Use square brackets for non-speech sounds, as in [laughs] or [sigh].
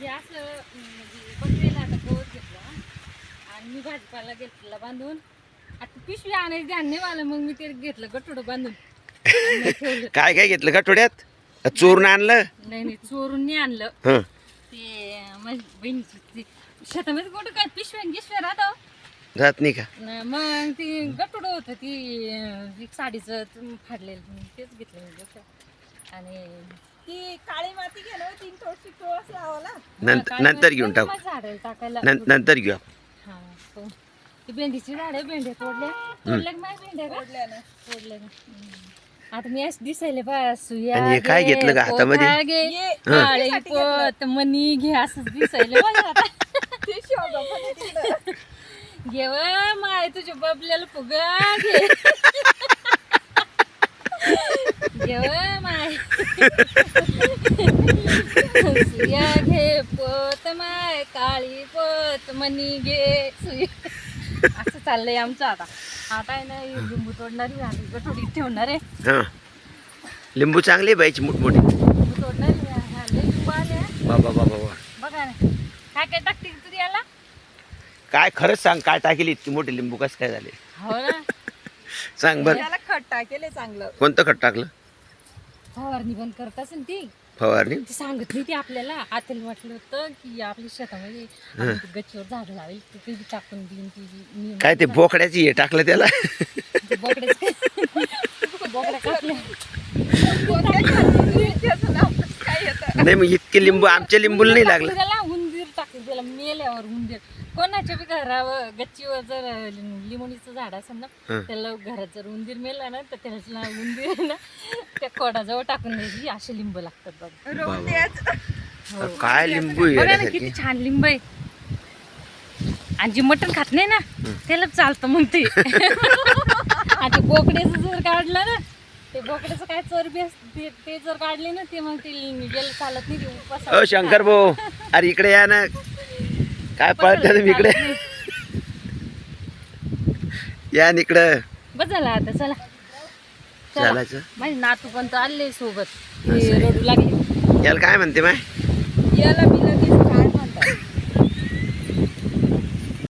हे असं म्हणजे बकरीला आता गवत घेतलं. आणि मी भाजीपाला घेतला बांधून. आता पिशवी आणायची ध्यान नाही मला मग मी ते घेतलं गठोडं बांधून. आणि मग ठेवलं. काय काय घेतलं का थोड्यात चोरून आणलं? नाही नाही चोरून नाही आणलं. हं. ते माझी बहिणीची ती शेतामध्ये कुठं काय पिशव्या गिशव्या राहतो? जात नाही का? मग ती गटुडं होतं ती अं, एक साडीचं ते फाडलेलं तेच घेतलं मी आणि ती काळी माती घे ना तीन थोडीशी तुळस लावाला नंतर घेऊन टाकू. झाडं टाकायला नं- नंतर घेऊ आपण. हा तो. ती भेंडीची झाडे भेंड्या तोडल्या. तोडल्या का नाही भेंड्या का ओढल्यानं तोडल्या का हम्म. आता मी असं दिसायले बा सुया आणि हे काय घे, घेतलं का हातामध्ये? पोथा घे, ये काळे साठी पोत मनी घे असंच दिसायले बघ आता. [laughs] ते शोभा पण तिकडं. घे व माय तुझ्या बबल्याला फुगा घे. [laughs] घे घे पोत माय काळी पोत मनी घे असं चाललंय आमचं आता. आता आहे ना लिंबू तोडणारी गठोडी ठेवणार आहे. हां. लिंबू चांगले पाहिजे मोठमोठे. लिंबू तोडणारी झाले लिंबू आले बाबा बाबा बाबा बघा ना. काय काय टाकते तू याला? काय खरंच सांग काय टाकेल इतकी मोठे लिंबू? कसं काय झाले? हो ना. सांग बरं. त्याला खत टाकेले चांगलं. कोणतं खत टाकलं? फवारणी पण करत असेल ती. फवारणी? ती सांगत नाही ती आपल्याला. आत्याला वाटलं होतं की आपल्या शेतामध्ये आपण ती गच्चीवर झाड लावेल. ती कधी टाकून देईन ती नियम काय ते बोकड्याची हे टाकलं त्याला? ते [laughs] बोकड्या नाही मग इतके लिंबू आमच्या लिंबूला नाही लागलं? त्याला उंदीर टाकले त्याला मेल्यावर उंदीर. कोणाच्या बी घरावर गच्चीवर जर लिंबोणीचं झाड असेल ना. त्याला घरात जर उंदीर मेला ना तर त्याला उंदीर ना त्या कोडाजवळ टाकून द्यायची असे लिंब लागतात बघ. द्यायचं हो. काय लिंबू आहे बघा ना येण्यासारखे? किती छान लिंब आहे. आणि जे मटण खात नाही ना त्याला चालतं मग ते आणि ते बोकड्याचं जर काढलं ना ते बोकड्याचं काय चरबी असते ते- ते जर काढले ना ते मग ते गेलं चालत नाही ते उपास अ शंकर भाऊ अरे इकडे या ना. काय पळत तुम्ही इकडे? या ना इकडं. बस झाला आता चला. चला चालायचं? माझे नातू पण तर आले सोबत. रडू लागले. याला काय म्हणते माय? याला मी